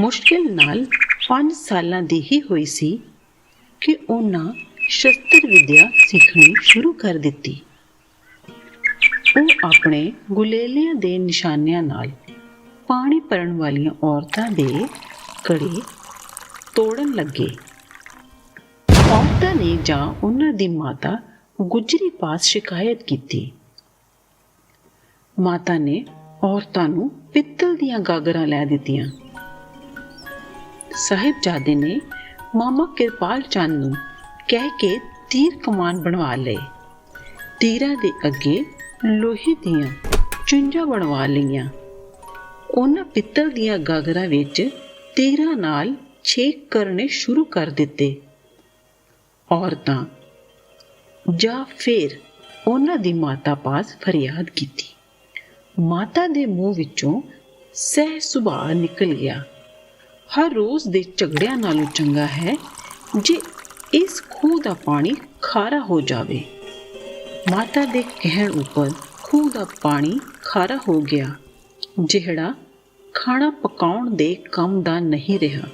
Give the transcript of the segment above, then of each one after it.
ਮੁਸ਼ਕਿਲ ਨਾਲ 5 ਸਾਲਾਂ ਦੀ ਹੀ ਹੋਈ ਸੀ ਕਿ ਉਹਨਾਂ ਸ਼ਸਤਰ ਵਿਦਿਆ ਸਿੱਖਣੀ ਸ਼ੁਰੂ ਕਰ ਦਿੱਤੀ। ਉਹ ਆਪਣੇ ਗੁਲੇਲਿਆਂ ਦੇ ਨਿਸ਼ਾਨਿਆਂ ਨਾਲ ਪਾਣੀ ਭਰਨ ਵਾਲੀਆਂ ਔਰਤਾਂ ਦੇ ਕੜੇ ਤੋੜਨ ਲੱਗੇ। ਔਰਤਾਂ ਨੇ ਜਾਂ ਉਹਨਾਂ ਦੀ ਮਾਤਾ ਗੁਜਰੀ ਪਾਸ ਸ਼ਿਕਾਇਤ ਕੀਤੀ। ਮਾਤਾ ਨੇ ਔਰਤਾਂ ਨੂੰ ਪਿੱਤਲ ਦੀਆਂ ਗਾਗਰਾਂ ਲੈ ਦਿੱਤੀਆਂ। ਸਾਹਿਬਜ਼ਾਦੇ ਨੇ ਮਾਮਾ ਕਿਰਪਾਲ ਚੰਦ ਨੂੰ ਕਹਿ ਕੇ ਤੀਰ ਕਮਾਨ ਬਣਵਾ ਲਏ। ਤੀਰਾਂ ਦੇ ਅੱਗੇ ਲੋਹੇ ਦੀਆਂ ਚੁੰਝਾਂ ਬਣਵਾ ਲਈਆਂ। ਉਹਨਾਂ ਪਿੱਤਲ ਦੀਆਂ ਗਾਗਰਾਂ ਵਿੱਚ ਤੀਰਾਂ ਨਾਲ ਛੇਕ ਕਰਨੇ ਸ਼ੁਰੂ ਕਰ ਦਿੱਤੇ। ਔਰਤਾਂ ਜਾਂ ਫਿਰ ਉਹਨਾਂ ਦੀ ਮਾਤਾ ਪਾਸ ਫਰਿਆਦ ਕੀਤੀ। ਮਾਤਾ ਦੇ ਮੂੰਹ ਵਿੱਚੋਂ ਸਹਿ ਸੁਭਾਅ ਨਿਕਲ ਗਿਆ। ਹਰ ਰੋਜ਼ ਦੇ ਝਗੜਿਆਂ ਨਾਲੋਂ ਚੰਗਾ ਹੈ ਜੇ ਇਸ ਖੂਹ ਦਾ ਪਾਣੀ ਖਾਰਾ ਹੋ ਜਾਵੇ। ਮਾਤਾ ਦੇ ਕਹਿਣ ਉੱਪਰ ਖੂਹ ਦਾ ਪਾਣੀ ਖਾਰਾ ਹੋ ਗਿਆ। ਜਿਹੜਾ ਖਾਣਾ ਪਕਾਉਣ ਦੇ ਕੰਮ ਦਾ ਨਹੀਂ ਰਿਹਾ।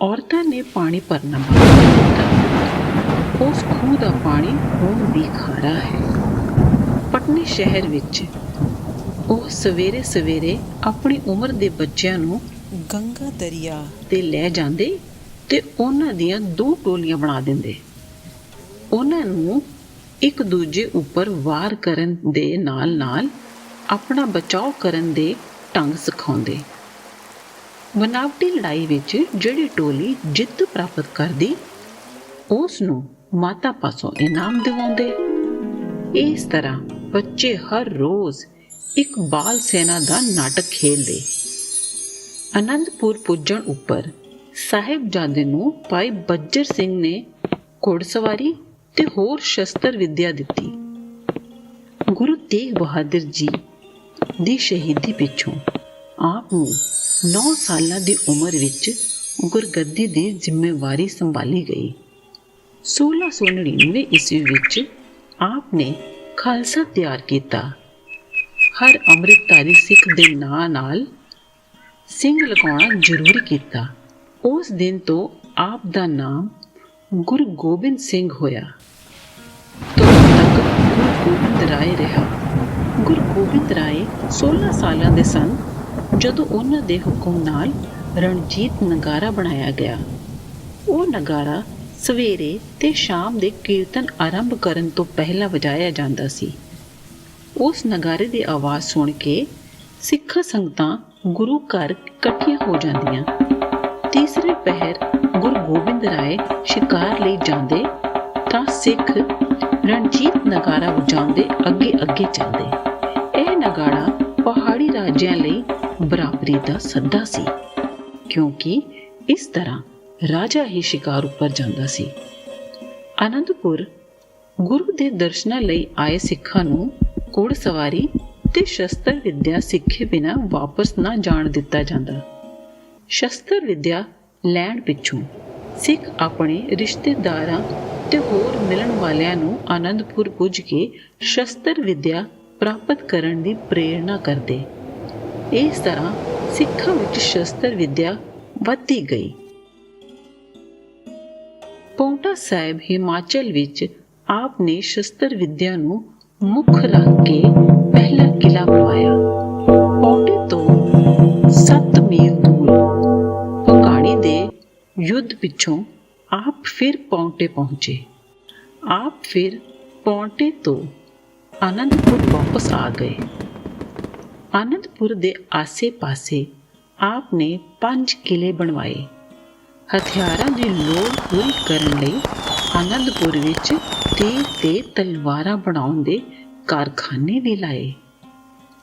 ਔਰਤਾਂ ਨੇ ਪਾਣੀ ਭਰਨਾ ਬੰਦ ਕਰ ਉਸ ਖੂਹ ਦਾ ਪਾਣੀ ਹੁਣ ਵੀ ਖਾਰਾ ਹੈ। ਪਟਨੇ ਸ਼ਹਿਰ ਵਿੱਚ ਉਹ ਸਵੇਰੇ ਸਵੇਰੇ ਆਪਣੀ ਉਮਰ ਦੇ ਬੱਚਿਆਂ ਨੂੰ ਗੰਗਾ ਦਰਿਆ ਤੇ ਲੈ ਜਾਂਦੇ ਤੇ ਉਹਨਾਂ ਦੀਆਂ ਦੋ ਟੋਲੀਆਂ ਬਣਾ ਦਿੰਦੇ। ਉਹਨਾਂ ਨੂੰ ਇੱਕ ਦੂਜੇ ਉੱਪਰ ਵਾਰ ਕਰਨ ਦੇ ਨਾਲ-ਨਾਲ ਆਪਣਾ ਬਚਾਓ ਕਰਨ ਦੇ ਢੰਗ ਸਿਖਾਉਂਦੇ। ਬਨਾਵਟੀ ਲੜਾਈ ਵਿੱਚ ਜਿਹੜੀ ਟੋਲੀ ਜਿੱਤ ਪ੍ਰਾਪਤ ਕਰਦੀ ਉਸ ਨੂੰ ਮਾਤਾ ਪਾਸੋਂ ਇਨਾਮ ਦਿਵਾਉਂਦੇ। ਇਸ ਤਰ੍ਹਾਂ ਬੱਚੇ ਹਰ ਰੋਜ਼ ਇੱਕ ਬਾਲ ਸੈਨਾ ਦਾ ਨਾਟਕ ਖੇਡਦੇ ਅਨੰਦਪੁਰ ਪੁੱਜਣ ਉੱਪਰ ਸਾਹਿਬਜ਼ਾਦੇ ਨੂੰ ਭਾਈ ਬੱਜਰ ਸਿੰਘ ਨੇ ਘੋੜਸਵਾਰੀ ਤੇ ਹੋਰ ਸ਼ਸਤਰ ਵਿਦਿਆ ਦਿੱਤੀ। ਗੁਰੂ ਤੇਗ ਬਹਾਦਰ ਜੀ ਦੀ ਸ਼ਹੀਦੀ ਪਿੱਛੋਂ ਆਪ ਨੂੰ 9 ਸਾਲਾਂ ਦੀ ਉਮਰ ਵਿੱਚ ਗੁਰਗੱਦੀ ਦੀ ਜ਼ਿੰਮੇਵਾਰੀ ਸੰਭਾਲੀ ਗਈ। 1699 ਈਸਵੀ ਵਿੱਚ ਆਪ ਨੇ ਖਾਲਸਾ ਤਿਆਰ ਕੀਤਾ। ਹਰ ਅੰਮ੍ਰਿਤਧਾਰੀ ਸਿੱਖ ਦੇ ਨਾਂ ਨਾਲ ਸਿੰਘ ਲਗਾਉਣਾ ਜ਼ਰੂਰੀ ਕੀਤਾ। ਉਸ ਦਿਨ ਤੋਂ ਆਪ ਦਾ ਨਾਮ ਗੁਰੂ ਗੋਬਿੰਦ ਸਿੰਘ ਹੋਇਆ। ਤੋਂ ਤੱਕ ਗੁਰੂ ਗੋਬਿੰਦ ਰਾਏ ਰਿਹਾ। ਗੁਰੂ ਗੋਬਿੰਦ ਰਾਏ 16 ਸਾਲਾਂ ਦੇ ਸਨ, ਜਦੋਂ ਉਹਨਾਂ ਦੇ ਹੁਕਮ ਨਾਲ ਰਣਜੀਤ ਨਗਾਰਾ ਬਣਾਇਆ ਗਿਆ। ਉਹ ਨਗਾਰਾ ਸਵੇਰੇ ਤੇ ਸ਼ਾਮ ਦੇ ਕੀਰਤਨ ਆਰੰਭ ਕਰਨ ਤੋਂ ਪਹਿਲਾਂ ਵਜਾਇਆ ਜਾਂਦਾ ਸੀ। ਉਸ ਨਗਾਰੇ ਦੀ ਆਵਾਜ਼ ਸੁਣ ਕੇ ਸਿੱਖ ਸੰਗਤਾਂ ਗੁਰੂ ਘਰ ਇਕੱਠੀਆਂ ਹੋ ਜਾਂਦੀਆਂ। ਤੀਸਰੇ ਪਹਿਰ ਗੁਰੂ ਗੋਬਿੰਦ ਰਾਏ ਸ਼ਿਕਾਰ ਲਈ ਜਾਂਦੇ ਤਾਂ ਸਿੱਖ ਰਣਜੀਤ ਨਗਾਰਾ ਵਜਾਉਂਦੇ ਅੱਗੇ ਅੱਗੇ ਚੱਲਦੇ। ਇਹ ਨਗਾੜਾ ਪਹਾੜੀ ਰਾਜਿਆਂ ਲਈ ਬਰਾਬਰੀ ਦਾ ਸੱਦਾ ਸੀ, ਕਿਉਂਕਿ ਇਸ ਤਰ੍ਹਾਂ ਰਾਜਾ ਹੀ ਸ਼ਿਕਾਰ ਉੱਪਰ ਜਾਂਦਾ ਸੀ। ਆਨੰਦਪੁਰ ਗੁਰੂ ਦੇ ਦਰਸ਼ਨਾਂ ਲਈ ਆਏ ਸਿੱਖਾਂ ਨੂੰ ਘੋੜਸਵਾਰੀ ਤੇ ਸ਼ਸਤਰ ਵਿਦਿਆ ਸਿੱਖੇ ਬਿਨਾ ਵਾਪਸ ਨਾ ਜਾਣ ਦਿੱਤਾ ਜਾਂਦਾ। ਸ਼ਸਤਰ ਵਿਦਿਆ ਲੈਣ ਪਿੱਛੋਂ ਸਿੱਖ ਆਪਣੇ ਰਿਸ਼ਤੇਦਾਰਾਂ ਤੇ ਹੋਰ ਮਿਲਣ ਵਾਲਿਆਂ ਨੂੰ ਆਨੰਦਪੁਰ ਪੁੱਜ ਕੇ ਸ਼ਸਤਰ ਵਿਦਿਆ ਪ੍ਰਾਪਤ ਕਰਨ ਦੀ ਪ੍ਰੇਰਣਾ ਕਰਦੇ। ਇਸ ਤਰ੍ਹਾਂ ਸਿੱਖਾਂ ਵਿੱਚ ਸ਼ਸਤਰ ਵਿਦਿਆ ਵੱਧਦੀ ਗਈ। ਪੌਂਟਾ ਸਾਹਿਬ ਹਿਮਾਚਲ ਵਿੱਚ ਆਪ ਨੇ ਸ਼ਸਤਰ ਵਿਦਿਆ ਨੂੰ ਮੁੱਖ ਰੱਖ ਕੇ ਪਹਿਲਾ ਕਿਲਾ ਬਣਵਾਇਆ ਪੌਂਟੇ ਤੋਂ 7 ਮੀਲ ਦੂਰ ਪੰਗਾਣੀ ਦੇ ਯੁੱਧ ਪਿੱਛੋਂ ਆਪ ਫਿਰ ਪੌਂਟੇ ਪਹੁੰਚੇ। ਆਪ ਫਿਰ ਪੌਂਟੇ ਤੋਂ ਆਨੰਦਪੁਰ ਵਾਪਸ ਆ ਗਏ। ਆਨੰਦਪੁਰ ਦੇ ਆਸੇ-ਪਾਸੇ ਆਪ ਨੇ ਪੰਜ ਕਿਲੇ ਬਣਵਾਏ। ਹਥਿਆਰਾਂ ਦੀ ਲੋੜ ਪੂਰੀ ਕਰਨ ਲਈ ਆਨੰਦਪੁਰ ਵਿੱਚ ਤੀਰ ਤੇ ਤਲਵਾਰਾਂ ਬਣਾਉਣ ਦੇ ਕਾਰਖਾਨੇ ਵੀ ਲਾਏ।